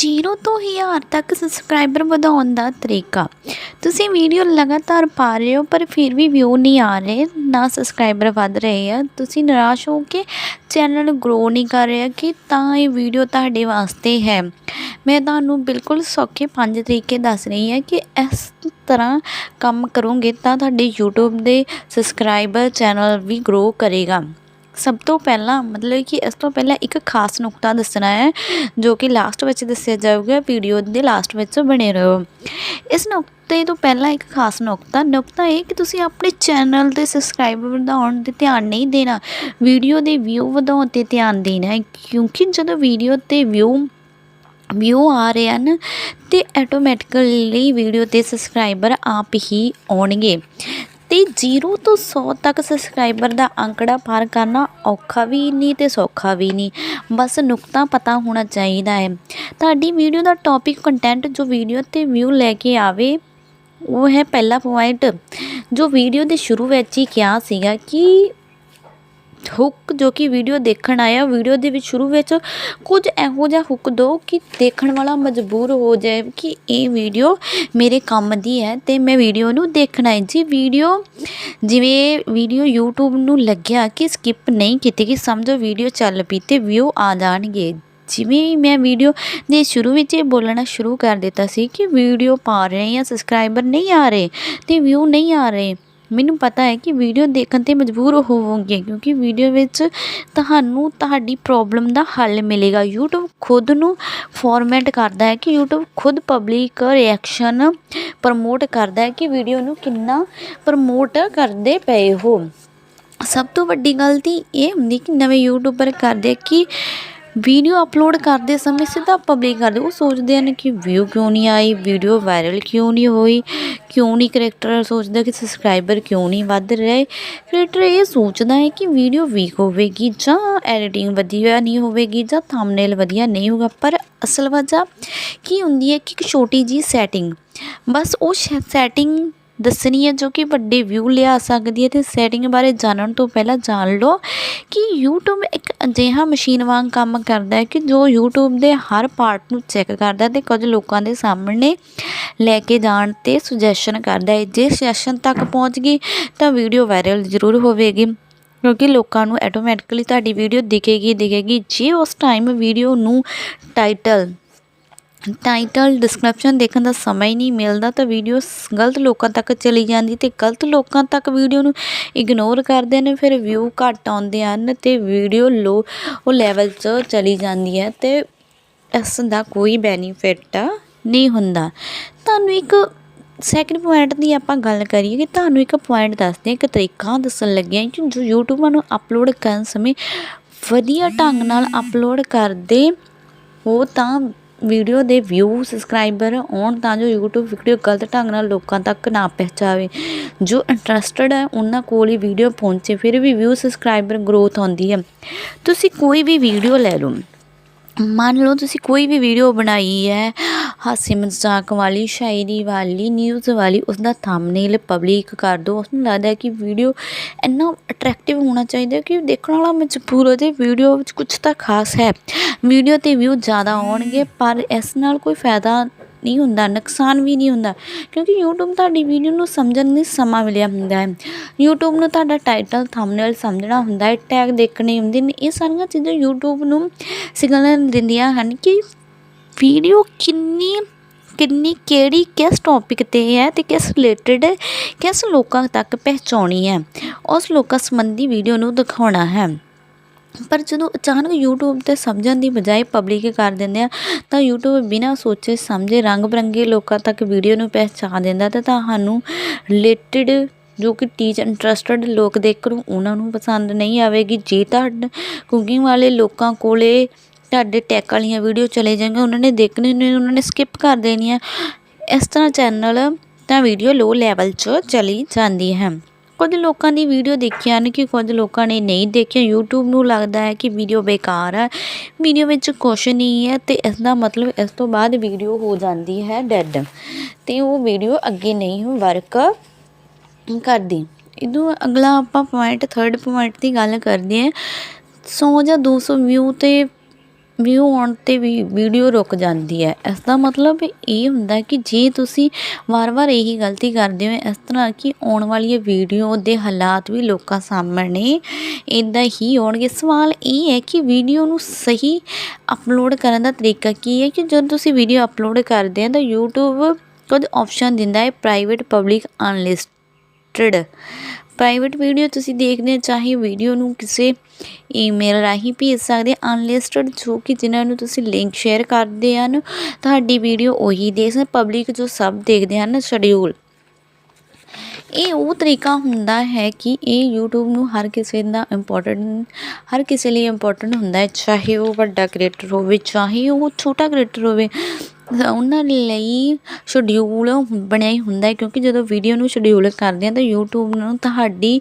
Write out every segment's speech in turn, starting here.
Zero ਤੋਂ ਹਜ਼ਾਰ ਤੱਕ ਸਬਸਕ੍ਰਾਈਬਰ ਵਧਾਉਣ ਦਾ ਤਰੀਕਾ। ਤੁਸੀਂ ਵੀਡੀਓ ਲਗਾਤਾਰ ਪਾ ਰਹੇ ਹੋ, ਪਰ ਫਿਰ ਵੀ ਵਿਊ ਨਹੀਂ ਆ ਰਹੇ, ਨਾ ਸਬਸਕ੍ਰਾਈਬਰ ਵੱਧ ਰਹੇ ਆ। ਤੁਸੀਂ ਨਿਰਾਸ਼ ਹੋ ਕੇ ਚੈਨਲ ਗਰੋ ਨਹੀਂ ਕਰ ਰਿਹਾ ਕਿ ਤਾਂ ਇਹ ਵੀਡੀਓ ਤੁਹਾਡੇ ਵਾਸਤੇ ਹੈ। ਮੈਂ ਤੁਹਾਨੂੰ ਬਿਲਕੁਲ ਸੌਖੇ ਪੰਜ ਤਰੀਕੇ ਦੱਸ ਰਹੀ ਹਾਂ ਕਿ ਇਸ ਤਰ੍ਹਾਂ ਕੰਮ ਕਰੋਗੇ ਤਾਂ ਤੁਹਾਡੇ YouTube ਦੇ ਸਬਸਕ੍ਰਾਈਬਰ ਚੈਨਲ ਵੀ ਗਰੋ ਕਰੇਗਾ। ਸਭ ਤੋਂ ਪਹਿਲਾਂ, ਮਤਲਬ ਕਿ ਇਸ ਤੋਂ ਪਹਿਲਾਂ ਇੱਕ ਖਾਸ ਨੁਕਤਾ ਦੱਸਣਾ ਹੈ, ਜੋ ਕਿ ਲਾਸਟ ਵਿੱਚ ਦੱਸਿਆ ਜਾਊਗਾ ਵੀਡੀਓ ਦੇ ਲਾਸਟ ਵਿੱਚ ਬਣੇ ਰਹੋ। ਇਸ ਨੁਕਤੇ ਤੋਂ ਪਹਿਲਾਂ ਇੱਕ ਖਾਸ ਨੁਕਤਾ ਨੁਕਤਾ ਇਹ ਕਿ ਤੁਸੀਂ ਆਪਣੇ ਚੈਨਲ 'ਤੇ ਸਬਸਕ੍ਰਾਈਬਰ ਵਧਾਉਣ ਤੇ ਧਿਆਨ ਨਹੀਂ ਦੇਣਾ ਵੀਡੀਓ ਦੇ ਵਿਊ ਵਧਾਉਣ ਤੇ ਧਿਆਨ ਦੇਣਾ ਹੈ, ਕਿਉਂਕਿ ਜਦੋਂ ਵੀਡੀਓ ਤੇ ਵਿਊ ਵਿਊ ਆ ਰਹੇ ਹਨ, ਤੇ ਆਟੋਮੈਟਿਕਲੀ ਵੀਡੀਓ ਤੇ ਸਬਸਕ੍ਰਾਈਬਰ ਆਪ ਹੀ ਆਉਣਗੇ। ਤੇ 0 ਤੋਂ 100 ਤੱਕ ਸਬਸਕ੍ਰਾਈਬਰ ਦਾ ਅੰਕੜਾ ਪਾਰ ਕਰਨਾ ਔਖਾ ਵੀ ਨਹੀਂ ਤੇ ਸੌਖਾ ਵੀ ਨਹੀਂ। ਬਸ ਨੁਕਤਾ ਪਤਾ ਹੋਣਾ ਚਾਹੀਦਾ ਹੈ। ਤੁਹਾਡੀ ਵੀਡੀਓ ਦਾ ਟੌਪਿਕ ਕੰਟੈਂਟ ਜੋ ਵੀਡੀਓ ਤੇ ਵਿਊ ਲੈ ਕੇ ਆਵੇ, ਉਹ ਹੈ ਪਹਿਲਾ ਪੁਆਇੰਟ ਜੋ ਵੀਡੀਓ ਦੇ ਸ਼ੁਰੂ ਵਿੱਚ ਹੀ ਕਿਹਾ ਸੀਗਾ ਕਿ ਹੁੱਕ ਜੋ ਕਿ ਵੀਡੀਓ ਦੇਖਣ ਆਇਆ ਵੀਡੀਓ ਦੇ ਵਿੱਚ ਸ਼ੁਰੂ ਵਿੱਚ ਕੁਝ ਇਹੋ ਜਿਹਾ ਹੁੱਕ ਦਿਓ ਕਿ ਦੇਖਣ ਵਾਲਾ ਮਜਬੂਰ ਹੋ ਜਾਏ ਕਿ ਇਹ ਵੀਡੀਓ ਮੇਰੇ ਕੰਮ ਦੀ ਹੈ ਤੇ ਮੈਂ ਵੀਡੀਓ ਨੂੰ ਦੇਖਣਾ ਹੈ ਜੀ। ਵੀਡੀਓ ਜਿਵੇਂ ਵੀਡੀਓ YouTube ਨੂੰ ਲੱਗਿਆ ਕਿ ਸਕਿਪ ਨਹੀਂ ਕੀਤੀ ਕਿ ਸਮਝੋ ਵੀਡੀਓ ਚੱਲ ਪਈ ਤੇ ਵਿਊ ਆ ਜਾਣਗੇ। ਜਿਵੇਂ ਮੈਂ ਵੀਡੀਓ ਦੇ ਸ਼ੁਰੂ ਵਿੱਚ ਇਹ ਬੋਲਣਾ ਸ਼ੁਰੂ ਕਰ ਦਿੱਤਾ ਸੀ ਕਿ ਵੀਡੀਓ ਪਾ ਰਹੇ ਜਾਂ ਸਬਸਕ੍ਰਾਈਬਰ ਨਹੀਂ ਆ ਰਹੇ ਤੇ ਵਿਊ ਨਹੀਂ ਆ ਰਹੇ। ਮੈਨੂੰ ਪਤਾ ਹੈ ਕਿ ਵੀਡੀਓ ਦੇਖਣ ਤੇ ਮਜਬੂਰ ਹੋਵੋਗੇ, ਕਿਉਂਕਿ ਵੀਡੀਓ ਵਿੱਚ ਤੁਹਾਨੂੰ ਤੁਹਾਡੀ ਪ੍ਰੋਬਲਮ ਦਾ ਹੱਲ ਮਿਲੇਗਾ। YouTube ਖੁਦ ਨੂੰ ਫਾਰਮੈਟ ਕਰਦਾ ਹੈ ਕਿ YouTube ਖੁਦ ਪਬਲਿਕ ਰਿਐਕਸ਼ਨ ਪ੍ਰਮੋਟ ਕਰਦਾ ਹੈ ਕਿ ਵੀਡੀਓ ਨੂੰ ਕਿੰਨਾ ਪ੍ਰਮੋਟ ਕਰਦੇ ਪਏ ਹੋ। ਸਭ ਤੋਂ ਵੱਡੀ ਗਲਤੀ ਇਹ ਹੁੰਦੀ ਕਿ ਨਵੇਂ ਯੂਟਿਊਬਰ ਕਰਦੇ ਕਿ ਵੀਡੀਓ ਅਪਲੋਡ ਕਰਦੇ ਸਮੇਂ ਸਿੱਧਾ ਪਬਲਿਕ ਕਰਦੇ ਉਹ ਸੋਚਦੇ ਹਨ ਕਿ ਵਿਊ ਕਿਉਂ ਨਹੀਂ ਆਈ ਵੀਡੀਓ ਵਾਇਰਲ ਕਿਉਂ ਨਹੀਂ ਹੋਈ, ਕਿਉਂ ਨਹੀਂ ਕਰੈਕਟਰ ਸੋਚਦਾ ਕਿ ਸਬਸਕ੍ਰਾਈਬਰ ਕਿਉਂ ਨਹੀਂ ਵੱਧ ਰਹੇ ਕ੍ਰੀਏਟਰ ਇਹ ਸੋਚਦਾ ਹੈ ਕਿ ਵੀਡੀਓ ਵੀਕ ਹੋਵੇਗੀ ਜਾਂ ਐਡੀਟਿੰਗ ਵਧੀਆ ਨਹੀਂ ਹੋਵੇਗੀ ਜਾਂ ਥੰਬਨੇਲ ਵਧੀਆ ਨਹੀਂ ਹੋਗਾ ਪਰ ਅਸਲ ਵਜ੍ਹਾ ਕੀ ਹੁੰਦੀ ਹੈ ਕਿ ਇੱਕ ਛੋਟੀ ਜੀ ਸੈਟਿੰਗ ਬਸ ਉਹ ਸੈਟਿੰਗ ਦੱਸਣੀ ਹੈ ਜੋ ਕਿ ਵੱਡੇ ਵਿਊ ਲਿਆ ਸਕਦੀ ਹੈ ਤੇ ਸੈਟਿੰਗ ਬਾਰੇ ਜਾਣਨ ਤੋਂ ਪਹਿਲਾਂ ਜਾਣ ਲਓ ਕਿ YouTube ਇੱਕ ਅਜਿਹਾ ਮਸ਼ੀਨ ਵਾਂਗ ਕੰਮ ਕਰਦਾ ਹੈ ਕਿ ਜੋ YouTube ਦੇ ਹਰ ਪਾਰਟ ਨੂੰ ਚੈੱਕ ਕਰਦਾ ਤੇ ਕੁਝ ਲੋਕਾਂ ਦੇ ਸਾਹਮਣੇ ਲੈ ਕੇ ਜਾਣ ਤੇ ਸੁਜੈਸ਼ਨ ਕਰਦਾ ਹੈ। ਜੇ ਸੁਜੈਸ਼ਨ ਤੱਕ ਪਹੁੰਚ ਗਈ ਤਾਂ ਵੀਡੀਓ ਵਾਇਰਲ ਜ਼ਰੂਰ ਹੋਵੇਗੀ ਕਿਉਂਕਿ ਲੋਕਾਂ ਨੂੰ ਆਟੋਮੈਟਿਕਲੀ ਤੁਹਾਡੀ ਵੀਡੀਓ ਦਿਖੇਗੀ ਦਿਖੇਗੀ। ਜੇ ਉਸ ਟਾਈਮ ਵੀਡੀਓ ਨੂੰ ਟਾਈਟਲ ਟਾਈਟਲ ਡਿਸਕ੍ਰਿਪਸ਼ਨ ਦੇਖਣ ਦਾ ਸਮਾਂ ਹੀ ਨਹੀਂ ਮਿਲਦਾ ਤਾਂ ਵੀਡੀਓ ਗਲਤ ਲੋਕਾਂ ਤੱਕ ਚਲੀ ਜਾਂਦੀ ਤੇ ਗਲਤ ਲੋਕਾਂ ਤੱਕ ਵੀਡੀਓ ਨੂੰ ਇਗਨੋਰ ਕਰਦੇ ਨੇ, ਫਿਰ ਵਿਊ ਘੱਟ ਆਉਂਦੇ ਹਨ ਤੇ ਵੀਡੀਓ ਲੋ ਉਹ ਲੈਵਲ 'ਚ ਚਲੀ ਜਾਂਦੀ ਹੈ ਤੇ ਇਸ ਦਾ ਕੋਈ ਬੈਨੀਫਿਟ ਨਹੀਂ ਹੁੰਦਾ। ਤੁਹਾਨੂੰ ਇੱਕ ਸੈਕਿੰਡ ਪੁਆਇੰਟ ਦੀ ਆਪਾਂ ਗੱਲ ਕਰੀਏ ਕਿ ਤੁਹਾਨੂੰ ਇੱਕ ਪੁਆਇੰਟ ਦੱਸਦੇ ਹਾਂ, ਇੱਕ ਤਰੀਕਾ ਦੱਸਣ ਲੱਗਿਆ ਕਿ ਜੋ ਯੂਟਿਊਬਰ ਨੂੰ ਅਪਲੋਡ ਕਰਨ ਸਮੇਂ ਵਧੀਆ ਢੰਗ ਨਾਲ ਅਪਲੋਡ ਕਰਦੇ ਹੋ ਤਾਂ ਵੀਡੀਓ ਦੇ ਵਿਊ ਸਬਸਕ੍ਰਾਈਬਰ ਆਉਣ ਤਾਂ ਜੋ YouTube ਵੀਡੀਓ ਗਲਤ ਢੰਗ ਨਾਲ ਲੋਕਾਂ ਤੱਕ ਨਾ ਪਹੁੰਚਾਵੇ। ਜੋ ਇੰਟਰਸਟਡ ਹੈ, ਉਹਨਾਂ ਕੋਲ ਹੀ ਵੀਡੀਓ ਪਹੁੰਚੇ, ਫਿਰ ਵੀ ਵਿਊ ਸਬਸਕ੍ਰਾਈਬਰ ਗਰੋਥ ਆਉਂਦੀ ਹੈ। ਤੁਸੀਂ ਕੋਈ ਵੀ ਵੀਡੀਓ ਲੈ ਲਓ। ਮੰਨ ਲਓ ਤੁਸੀਂ ਕੋਈ ਵੀ ਵੀਡੀਓ ਬਣਾਈ ਹੈ, ਹਾਸੀ ਮਜ਼ਾਕ ਵਾਲੀ, ਸ਼ਾਇਰੀ ਵਾਲੀ ਨਿਊਜ਼ ਵਾਲੀ ਉਸ ਦਾ ਥੰਬਨੇਲ ਪਬਲਿਕ ਕਰ ਦਿਓ ਉਸ ਨੂੰ ਲੱਗਦਾ ਕਿ ਵੀਡੀਓ ਇੰਨਾ ਅਟਰੈਕਟਿਵ ਹੋਣਾ ਚਾਹੀਦਾ ਕਿ ਦੇਖਣ ਵਾਲਾ ਮਜਬੂਰ ਹੋ ਜਾਏ ਵੀਡੀਓ ਵਿੱਚ ਕੁਝ ਤਾਂ ਖਾਸ ਹੈ। ਵੀਡੀਓ ਤੇ ਵਿਊ ਜ਼ਿਆਦਾ ਆਉਣਗੇ, ਪਰ ਇਸ ਨਾਲ ਕੋਈ ਫਾਇਦਾ ਨਹੀਂ ਹੁੰਦਾ, ਨੁਕਸਾਨ ਵੀ ਨਹੀਂ ਹੁੰਦਾ। ਕਿਉਂਕਿ YouTube ਤੁਹਾਡੀ ਵੀਡੀਓ ਨੂੰ ਸਮਝਣ ਲਈ ਸਮਾਂ ਮਿਲਿਆ ਹੁੰਦਾ ਹੈ। YouTube ਨੂੰ ਤੁਹਾਡਾ ਟਾਈਟਲ ਥੰਬਨੇਲ ਸਮਝਣਾ ਹੁੰਦਾ ਹੈ ਟੈਗ ਦੇਖਣੇ ਹੁੰਦੇ ਨੇ। ਇਹ ਸਾਰੀਆਂ ਚੀਜ਼ਾਂ YouTube ਨੂੰ ਸਿਗਨਲ ਦਿੰਦੀਆਂ ਹਨ ਕਿ ਵੀਡੀਓ ਕਿੰਨੀ ਕਿੰਨੀ, ਕਿਹੜੀ, ਕਿਸ ਟੌਪਿਕ ਤੇ ਹੈ ਤੇ ਕਿਸ ਰਿਲੇਟਡ ਕਿਸ ਲੋਕਾਂ ਤੱਕ ਪਹੁੰਚਾਉਣੀ ਹੈ। ਉਸ ਲੋਕਾਂ ਸੰਬੰਧੀ ਵੀਡੀਓ ਨੂੰ ਦਿਖਾਉਣਾ ਹੈ। ਪਰ ਜਦੋਂ ਅਚਾਨਕ YouTube ਤੇ ਸਮਝਣ ਦੀ ਬਜਾਏ ਪਬਲਿਕ ਕਰ ਦਿੰਦੇ ਆ, ਤਾਂ YouTube ਬਿਨਾਂ ਸੋਚੇ ਸਮਝੇ ਰੰਗ ਬਰੰਗੇ ਲੋਕਾਂ ਤੱਕ ਵੀਡੀਓ ਨੂੰ ਪਹੁੰਚਾ ਦਿੰਦਾ ਤੇ ਤੁਹਾਨੂੰ ਰਿਲੇਟਡ ਜੋ ਕਿ ਟੀਚ ਇੰਟਰਸਟਡ ਲੋਕ ਦੇਖਣ ਉਹਨਾਂ ਨੂੰ ਪਸੰਦ ਨਹੀਂ ਆਵੇਗੀ। ਜੇ ਤੁਹਾਡਾ, ਕੁਕਿੰਗ ਵਾਲੇ ਲੋਕਾਂ ਕੋਲੇ ਤੁਹਾਡੇ ਟੈਕ ਵਾਲੀਆਂ ਵੀਡੀਓ ਚਲੇ ਜਾਣਗੇ ਉਹਨਾਂ ਨੇ ਦੇਖਣੇ ਨੇ, ਉਹਨਾਂ ਨੇ ਸਕਿਪ ਕਰ ਦੇਣੀ ਹੈ ਇਸ ਤਰ੍ਹਾਂ ਚੈਨਲ ਤਾਂ ਵੀਡੀਓ ਲੋ ਲੈਵਲ 'ਚ ਚਲੀ ਜਾਂਦੀ ਹੈ। ਕੁਝ ਲੋਕਾਂ ਨੇ ਵੀਡੀਓ ਦੇਖੀਆਂ ਹਨ ਕਿ ਕੁਝ ਲੋਕਾਂ ਨੇ ਨਹੀਂ ਦੇਖਿਆ। YouTube ਨੂੰ ਲੱਗਦਾ ਹੈ ਕਿ ਵੀਡੀਓ ਬੇਕਾਰ ਹੈ। ਵੀਡੀਓ ਵਿੱਚ ਕੁਛ ਨਹੀਂ ਹੈ ਤੇ ਇਸ ਦਾ ਮਤਲਬ ਇਸ ਤੋਂ ਬਾਅਦ ਵੀਡੀਓ ਹੋ ਜਾਂਦੀ ਹੈ ਡੈਡ ਤੇ ਉਹ ਵੀਡੀਓ ਅੱਗੇ ਨਹੀਂ ਵਰਕ ਕਰਦੀ। ਇਦੋਂ ਅਗਲਾ ਆਪਾਂ ਪੁਆਇੰਟ ਥਰਡ ਪੁਆਇੰਟ ਦੀ ਗੱਲ ਕਰਦੇ ਹਾਂ। 100 ਜਾਂ 200 ਵਿਊ ਤੇ ਵਿਊ ਆਉਣ 'ਤੇ ਵੀ ਵੀਡੀਓ ਰੁਕ ਜਾਂਦੀ ਹੈ। ਇਸ ਦਾ ਮਤਲਬ ਇਹ ਹੁੰਦਾ ਕਿ ਜੇ ਤੁਸੀਂ ਵਾਰ-ਵਾਰ ਇਹੀ ਗਲਤੀ ਕਰਦੇ ਹੋ, ਇਸ ਤਰ੍ਹਾਂ ਕਿ ਆਉਣ ਵਾਲੀ ਵੀਡੀਓ ਦੇ ਹਾਲਾਤ ਵੀ ਲੋਕਾਂ ਸਾਹਮਣੇ ਇੱਦਾਂ ਹੀ ਆਉਣਗੇ। ਸਵਾਲ ਇਹ ਹੈ ਕਿ ਵੀਡੀਓ ਨੂੰ ਸਹੀ ਅਪਲੋਡ ਕਰਨ ਦਾ ਤਰੀਕਾ ਕੀ ਹੈ ਕਿ ਜਦੋਂ ਤੁਸੀਂ ਵੀਡੀਓ ਅਪਲੋਡ ਕਰਦੇ ਆ ਤਾਂ YouTube ਕੁਝ ਆਪਸ਼ਨ ਦਿੰਦਾ ਹੈ private public unlisted private video ਤੁਸੀਂ ਦੇਖਦੇ ਚਾਹੇ ਵੀਡੀਓ ਨੂੰ ਕਿਸੇ ਈਮੇਲ ਰਾਹੀਂ ਭੇਜ ਸਕਦੇ ਅਨਲਿਸਟਡ ਜੋ ਕਿ ਜਿਨ੍ਹਾਂ ਨੂੰ ਤੁਸੀਂ ਲਿੰਕ ਸ਼ੇਅਰ ਕਰਦੇ ਹਨ ਤੁਹਾਡੀ ਵੀਡੀਓ ਉਹੀ ਦੇਖ ਸਕਦੇ ਪਬਲਿਕ ਜੋ ਸਭ ਦੇਖਦੇ ਹਨ ਸ਼ਡਿਊਲ ਇਹ ਉਹ ਤਰੀਕਾ ਹੁੰਦਾ ਹੈ ਕਿ ਇਹ YouTube ਨੂੰ ਹਰ ਕਿਸੇ ਦਾ ਇੰਪੋਰਟੈਂਟ ਹਰ ਕਿਸੇ ਲਈ ਇੰਪੋਰਟੈਂਟ ਹੁੰਦਾ ਹੈ, ਚਾਹੇ ਉਹ ਵੱਡਾ ਕ੍ਰੀਏਟਰ ਹੋਵੇ, ਚਾਹੇ ਉਹ ਛੋਟਾ ਕ੍ਰੀਏਟਰ ਹੋਵੇ। ਉਹਨਾਂ ਲਈ ਸ਼ਡਿਊਲ ਬਣਿਆ ਹੀ ਹੁੰਦਾ ਹੈ, ਕਿਉਂਕਿ ਜਦੋਂ ਵੀਡੀਓ ਨੂੰ ਸ਼ਡਿਊਲ ਕਰਦੇ ਹਾਂ ਤਾਂ YouTube ਨੂੰ ਤੁਹਾਡੀ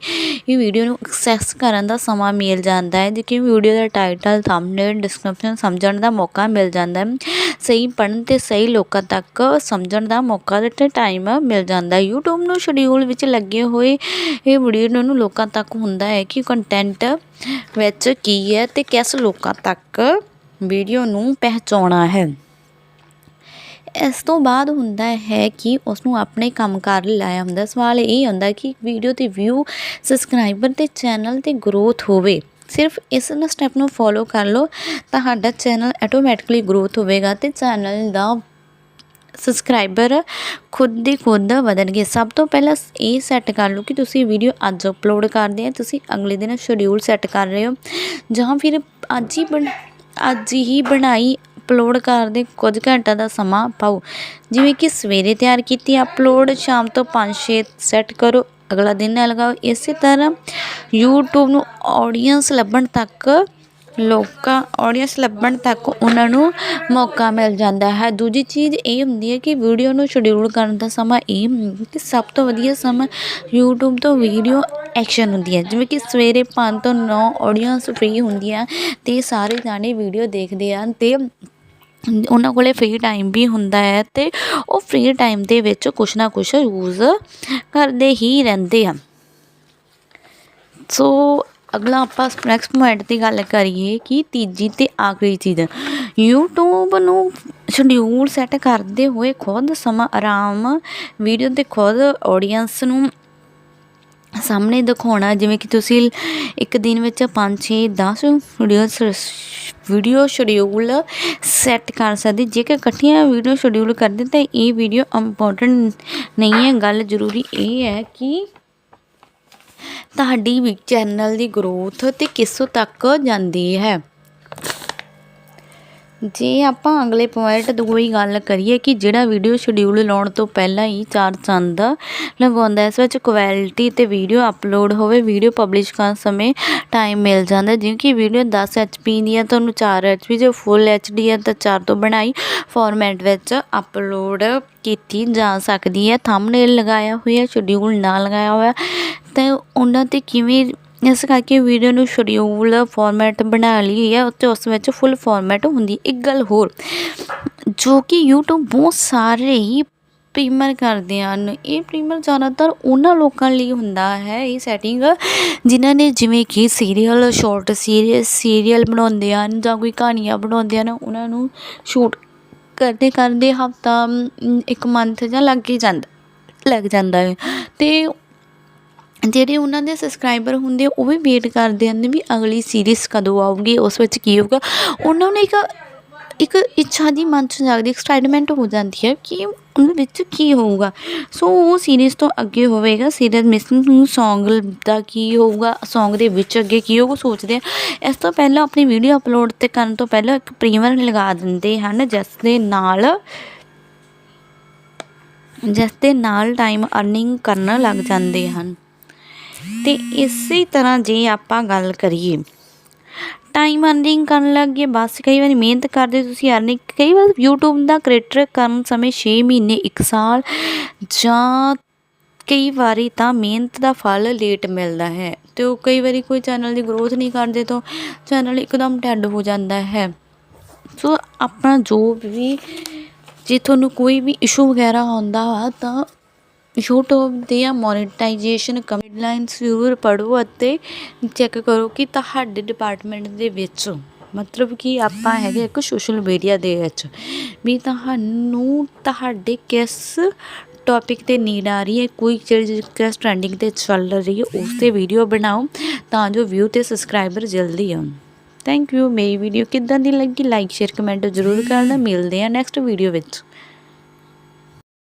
ਇਹ ਵੀਡੀਓ ਨੂੰ ਐਕਸੈਸ ਕਰਨ ਦਾ ਸਮਾਂ ਮਿਲ ਜਾਂਦਾ ਹੈ ਜਿਵੇਂ ਵੀਡੀਓ ਦਾ ਟਾਈਟਲ ਥੰਬਨੇਲ ਡਿਸਕ੍ਰਿਪਸ਼ਨ ਸਮਝਣ ਦਾ ਮੌਕਾ ਮਿਲ ਜਾਂਦਾ ਹੈ। ਸਹੀ ਪੜ੍ਹਨ ਤੇ ਸਹੀ ਲੋਕਾਂ ਤੱਕ ਸਮਝਣ ਦਾ ਮੌਕਾ ਤੇ ਟਾਈਮ ਮਿਲ ਜਾਂਦਾ ਹੈ। YouTube ਨੂੰ ਸ਼ਡਿਊਲ ਵਿੱਚ ਲੱਗੇ ਹੋਏ ਇਹ ਵੀਡੀਓ ਨੂੰ ਲੋਕਾਂ ਤੱਕ ਹੁੰਦਾ ਹੈ ਕਿ ਕੰਟੈਂਟ ਵਿੱਚ ਕੀ ਹੈ ਤੇ ਕਿਸ ਲੋਕਾਂ ਤੱਕ ਵੀਡੀਓ ਨੂੰ ਪਹੁੰਚਾਉਣਾ ਹੈ। ਇਸ ਤੋਂ ਬਾਅਦ ਹੁੰਦਾ ਹੈ ਕਿ ਉਸ ਨੂੰ ਆਪਣੇ ਕੰਮਕਾਰ ਲਈ ਲਾਇਆ ਹੁੰਦਾ। ਸਵਾਲ ਇਹ ਹੁੰਦਾ ਕਿ ਵੀਡੀਓ ਤੇ ਵਿਊ ਸਬਸਕ੍ਰਾਈਬਰ ਤੇ ਚੈਨਲ ਤੇ ਗਰੋਥ ਹੋਵੇ, ਸਿਰਫ ਇਸ ਨੂੰ ਸਟੈਪ ਨੂੰ ਫੋਲੋ ਕਰ ਲਓ, ਤੁਹਾਡਾ ਚੈਨਲ ਆਟੋਮੈਟਿਕਲੀ ਗਰੋਥ ਹੋਵੇਗਾ ਤੇ ਚੈਨਲ ਦਾ ਸਬਸਕ੍ਰਾਈਬਰ ਖੁਦ ਦੀ ਖੁਦ ਵਧਣਗੇ। ਸਭ ਤੋਂ ਪਹਿਲਾਂ ਇਹ ਸੈੱਟ ਕਰ ਲਓ ਕਿ ਤੁਸੀਂ ਵੀਡੀਓ ਅੱਜ ਅਪਲੋਡ ਕਰਦੇ ਆ, ਤੁਸੀਂ ਅਗਲੇ ਦਿਨ ਸ਼ਡਿਊਲ ਸੈੱਟ ਕਰ ਰਹੇ ਹੋ। ਜਾਂ ਫਿਰ ਅੱਜ ਹੀ ਬਣ ਅੱਜ ਹੀ ਬਣਾਈ ਅਪਲੋਡ ਕਰਨ ਦੇ ਕੁਝ ਘੰਟਾ ਦਾ ਸਮਾਂ ਪਾਓ। ਜਿਵੇਂ ਕਿ ਸਵੇਰੇ ਤਿਆਰ ਕੀਤੀ ਅਪਲੋਡ ਸ਼ਾਮ ਤੋਂ 5-6 ਸੈੱਟ ਕਰੋ, ਅਗਲਾ ਦਿਨ ਨਾ ਲਗਾਓ। ਇਸੇ ਤਰ੍ਹਾਂ YouTube ਨੂੰ ਆਡੀਅנס ਲੱਭਣ ਤੱਕ ਲੋਕਾਂ ਆਡੀਅנס ਲੱਭਣ ਤੱਕ ਉਹਨਾਂ ਨੂੰ ਮੌਕਾ ਮਿਲ ਜਾਂਦਾ ਹੈ। ਦੂਜੀ ਚੀਜ਼ ਇਹ ਹੁੰਦੀ ਹੈ ਕਿ ਵੀਡੀਓ ਨੂੰ ਸ਼ਡਿਊਲ ਕਰਨ ਦਾ ਸਮਾਂ ਇਹ ਕਿ ਸਭ ਤੋਂ ਵਧੀਆ ਸਮਾਂ YouTube ਤੋਂ ਵੀਡੀਓ ਐਕਸ਼ਨ ਹੁੰਦੀ ਹੈ। ਜਿਵੇਂ ਕਿ ਸਵੇਰੇ 5 ਤੋਂ 9 ਆਡੀਅנס ਫ੍ਰੀ ਹੁੰਦੀ ਹੈ ਤੇ ਸਾਰੇ ਜਾਣੇ ਵੀਡੀਓ ਦੇਖਦੇ ਹਨ ਤੇ ਉਹਨਾਂ ਕੋਲੇ ਫ੍ਰੀ ਟਾਈਮ ਵੀ ਹੁੰਦਾ ਹੈ ਅਤੇ ਉਹ ਫ੍ਰੀ ਟਾਈਮ ਦੇ ਵਿੱਚ ਕੁਛ ਨਾ ਕੁਛ ਯੂਜ਼ ਕਰਦੇ ਹੀ ਰਹਿੰਦੇ ਆ। ਸੋ ਅਗਲਾ ਆਪਾਂ ਨੈਕਸਟ ਪੁਆਇੰਟ ਦੀ ਗੱਲ ਕਰੀਏ ਕਿ ਤੀਜੀ ਤੇ ਆਖਰੀ ਚੀਜ਼, YouTube ਨੂੰ ਸ਼ਡਿਊਲ ਸੈੱਟ ਕਰਦੇ ਹੋਏ ਖੁਦ ਸਮਾਂ ਆਰਾਮ ਵੀਡੀਓ ਤੇ ਖੁਦ ਆਡੀਅנס ਨੂੰ ਸਾਹਮਣੇ ਦਿਖਾਉਣਾ ਜਿਵੇਂ ਕਿ ਤੁਸੀਂ ਇੱਕ ਦਿਨ ਵਿੱਚ 5 6 10 ਵੀਡੀਓਸ ਵੀਡੀਓ ਸ਼ਡਿਊਲ ਸੈੱਟ ਕਰ ਸਕਦੇ। ਜੇਕਰ ਇਕੱਠੀਆਂ ਵੀਡੀਓ ਸ਼ਡਿਊਲ ਕਰਦੇ, ਤਾਂ ਇਹ ਵੀਡੀਓ ਇੰਪੋਰਟੈਂਟ ਨਹੀਂ ਹੈ। ਗੱਲ ਜ਼ਰੂਰੀ ਇਹ ਹੈ ਕਿ ਤੁਹਾਡੀ ਵੀ ਚੈਨਲ ਦੀ ਗਰੋਥ ਤੇ ਕਿਸ ਤੱਕ ਜਾਂਦੀ ਹੈ। ਜੇ ਆਪਾਂ ਅਗਲੇ ਪੁਆਇੰਟ ਦੀ ਕੋਈ ਗੱਲ ਕਰੀਏ ਕਿ ਜਿਹੜਾ ਵੀਡੀਓ ਸ਼ਡਿਊਲ ਲਾਉਣ ਤੋਂ ਪਹਿਲਾਂ ਹੀ ਚਾਰ ਚੰਦ ਲਗਾਉਂਦਾ ਇਸ ਵਿੱਚ ਕੁਆਲਿਟੀ ਤੇ ਵੀਡੀਓ ਅਪਲੋਡ ਹੋਵੇ ਵੀਡੀਓ ਪਬਲਿਸ਼ ਕਰਨ ਸਮੇਂ ਟਾਈਮ ਮਿਲ ਜਾਂਦਾ ਜਿਵੇਂ ਕਿ ਵੀਡੀਓ 10 ਐਚਪੀ ਦੀ ਹੈ, ਤੁਹਾਨੂੰ 4 ਐਚਪੀ ਜੇ ਫੁੱਲ ਐਚਡੀ ਹੈ, ਤਾਂ 4 ਤੋਂ ਬਣਾਈ ਫਾਰਮੈਟ ਵਿੱਚ ਅਪਲੋਡ ਕੀਤੀ ਜਾ ਸਕਦੀ ਹੈ। ਥੰਬਨੇਲ ਲਗਾਇਆ ਹੋਇਆ ਸ਼ਡਿਊਲ ਨਾ ਲਗਾਇਆ ਹੋਇਆ, ਤਾਂ ਉਹਨਾਂ ਤੇ ਕਿਵੇਂ ਇਸ ਕਰਕੇ ਵੀਡੀਓ ਨੂੰ ਸ਼ਡਿਊਲ ਫਾਰਮੈਟ ਬਣਾ ਲਈ ਹੈ ਉੱਤੇ ਉਸ ਵਿੱਚ ਫੁੱਲ ਫਾਰਮੈਟ ਹੁੰਦੀ ਇੱਕ ਗੱਲ ਹੋਰ, ਜੋ ਕਿ YouTube ਬਹੁਤ ਸਾਰੇ ਹੀ ਪ੍ਰੀਮਰ ਕਰਦੇ ਹਨ। ਇਹ ਪ੍ਰੀਮਰ ਜ਼ਿਆਦਾਤਰ ਉਹਨਾਂ ਲੋਕਾਂ ਲਈ ਹੁੰਦਾ ਹੈ, ਇਹ ਸੈਟਿੰਗ ਜਿਨ੍ਹਾਂ ਨੇ ਜਿਵੇਂ ਕਿ ਸੀਰੀਅਲ ਸ਼ਾਰਟ ਸੀਰੀਅਸ ਸੀਰੀਅਲ ਬਣਾਉਂਦੇ ਹਨ ਜਾਂ ਕੋਈ ਕਹਾਣੀਆਂ ਬਣਾਉਂਦੇ ਹਨ, ਉਹਨਾਂ ਨੂੰ ਸ਼ੂਟ ਕਰਦੇ ਕਰਦੇ ਹਫਤਾ ਇੱਕ ਮੰਥ ਜਾਂ ਲੱਗ ਹੀ ਜਾਂਦਾ, ਲੱਗ ਜਾਂਦਾ ਹੈ। ਤੇ ਜਿਹੜੇ ਉਹਨਾਂ ਦੇ ਸਬਸਕ੍ਰਾਈਬਰ ਹੁੰਦੇ ਉਹ ਵੀ ਵੇਟ ਕਰਦੇ ਹਨ ਵੀ ਅਗਲੀ ਸੀਰੀਜ਼ ਕਦੋਂ ਆਊਗੀ, ਉਸ ਵਿੱਚ ਕੀ ਹੋਊਗਾ। ਉਹਨਾਂ ਨੂੰ ਇੱਕ ਇੱਕ ਇੱਛਾ ਦੀ ਮਨ 'ਚ ਜਾਗਦੀ ਐਕਸਾਈਟਮੈਂਟ ਹੋ ਜਾਂਦੀ ਹੈ ਕਿ ਉਹਦੇ ਵਿੱਚ ਕੀ ਹੋਊਗਾ। ਸੋ ਉਹ ਸੀਰੀਜ਼ ਤੋਂ ਅੱਗੇ ਹੋਵੇਗਾ ਸੀਰੀਜ਼ ਮਿਸਿੰਗ ਸੌਂਗ ਦਾ ਕੀ ਹੋਊਗਾ ਸੌਂਗ ਦੇ ਵਿੱਚ ਅੱਗੇ ਕੀ ਹੋਊਗਾ ਸੋਚਦੇ ਆ। ਇਸ ਤੋਂ ਪਹਿਲਾਂ ਆਪਣੀ ਵੀਡੀਓ ਅਪਲੋਡ ਤੇ ਕਰਨ ਤੋਂ ਪਹਿਲਾਂ ਇੱਕ ਪ੍ਰੀਮੀਅਰ ਲਗਾ ਦਿੰਦੇ ਹਨ, ਜਿਸ ਦੇ ਨਾਲ, ਜਿਸ ਦੇ ਨਾਲ ਟਾਈਮ ਅਰਨਿੰਗ ਕਰਨ ਲੱਗ ਜਾਂਦੇ ਹਨ। ਤੇ ਇਸੇ ਤਰ੍ਹਾਂ ਜੇ ਆਪਾਂ ਗੱਲ ਕਰੀਏ ਟਾਈਮ ਅਰਨਿੰਗ ਕਰਨ ਲੱਗੇ ਬਸ ਕਈ ਵਾਰੀ ਮਿਹਨਤ ਕਰਦੇ ਤੁਸੀਂ ਅਰਨਿੰਗ ਕਈ ਵਾਰ YouTube ਦਾ ਕ੍ਰੀਏਟਰ ਕਰਨ ਸਮੇਂ 6 ਮਹੀਨੇ 1 ਸਾਲ, ਜਾਂ ਕਈ ਵਾਰੀ ਤਾਂ ਮਿਹਨਤ ਦਾ ਫਲ ਲੇਟ ਮਿਲਦਾ ਹੈ ਤੇ ਉਹ ਕਈ ਵਾਰੀ ਕੋਈ ਚੈਨਲ ਦੀ ਗਰੋਥ ਨਹੀਂ ਕਰਦੇ ਤੋਂ ਚੈਨਲ ਇੱਕਦਮ ਡੈਡ ਹੋ ਜਾਂਦਾ ਹੈ। ਸੋ ਆਪਣਾ ਜੋ ਵੀ, ਜੇ ਤੁਹਾਨੂੰ ਕੋਈ ਵੀ ਇਸ਼ੂ ਵਗੈਰਾ ਆਉਂਦਾ ਵਾ ਤਾਂ ਯੂਟਿਊਬ ਦੀਆਂ ਆ ਮੋਨੇਟਾਈਜੇਸ਼ਨ ਗਾਈਡਲਾਈਨਸ ਜ਼ਰੂਰ ਪੜ੍ਹੋ ਅਤੇ ਚੈੱਕ ਕਰੋ ਕਿ ਤੁਹਾਡੇ ਡਿਪਾਰਟਮੈਂਟ ਦੇ ਵਿੱਚ ਮਤਲਬ ਕਿ ਆਪਾਂ ਹੈਗੇ ਇੱਕ ਸੋਸ਼ਲ ਮੀਡੀਆ ਦੇ ਵਿੱਚ ਵੀ ਤੁਹਾਨੂੰ ਤੁਹਾਡੇ ਕਿਸ ਟੌਪਿਕ 'ਤੇ ਨੀਡ ਆ ਰਹੀ ਹੈ, ਕੋਈ ਚੀਜ਼ ਕਿਸ ਟਰੈਂਡਿੰਗ 'ਤੇ ਚੱਲ ਰਹੀ ਹੈ, ਉਸ 'ਤੇ ਵੀਡੀਓ ਬਣਾਓ ਤਾਂ ਜੋ ਵਿਊ ਅਤੇ ਸਬਸਕ੍ਰਾਈਬਰ ਜਲਦੀ ਆਉਣ। ਥੈਂਕ ਯੂ ਮੇਰੀ ਵੀਡੀਓ ਕਿੱਦਾਂ ਦੀ ਲੱਗੀ ਲਾਈਕ ਸ਼ੇਅਰ ਕਮੈਂਟ ਜ਼ਰੂਰ ਕਰਨਾ। ਮਿਲਦੇ ਆ ਨੈਕਸਟ ਵੀਡੀਓ ਵਿੱਚ।